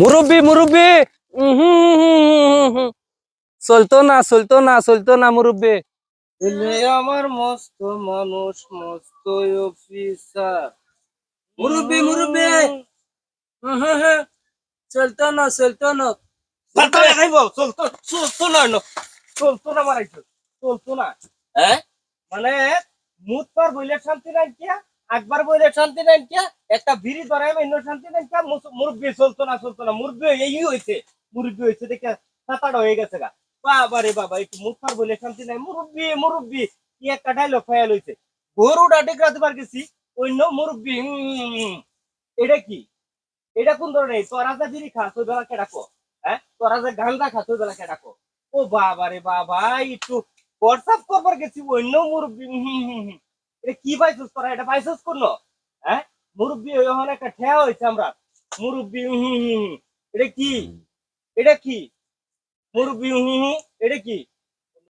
মুরব্বি মুরব্বি। চলতো না চলতো না চলতো না মুরব্বি। আমার মস্ত মানুষ মস্ত অফিসার মুরব্বি মুরব্বি। চলতো না চলতো না। চলতো না খাইব চলতো চলতো না ন। চলতো না মারাইছো। চলতো না। হ্যাঁ? মানে মুত পর বইলে শান্তি নাই কিয়া? একবার বইলে শান্তি নাই কিয়া একটা বিড়ি ধরাই অন্য শান্তি নাই মুস- মুরব্বি চলতো না চলতো না। মুরব্বি এই হইছে মুরব্বি হইছে দেখে সাতাড় হয়ে গেছে গা। বাবা রে বাবা, একটু মুখ পর বইলে শান্তি নাই। মুরব্বি মুরব্বি, কি একটা ডাইলগ ফায়াল হইছে। গরু ডাটে রাতে পার গেছি, অন্য মুরব্বি এটা কি? এটা কোন ধরনের? তোরা যে বিড়ি খাস, ওই বেলা কে ডাকো? হ্যাঁ? তোরা যে গান্দা খাস, ওই বেলা কে ডাকো? ও বাবা রে বাবা, একটু হোয়াটসঅ্যাপ করবার গেছি, অন্য মুরব্বি। এটা কি পাইছিস তোরা? এটা পাইছিস করল হ্যাঁ? মুরব্বী ওখানে একটা ঠেয়া হয়েছে আমরা। মুরব্বী হুম, হুম। এটা কি? এটা কি? মুরব্বী হুম, হুম। এটা কি?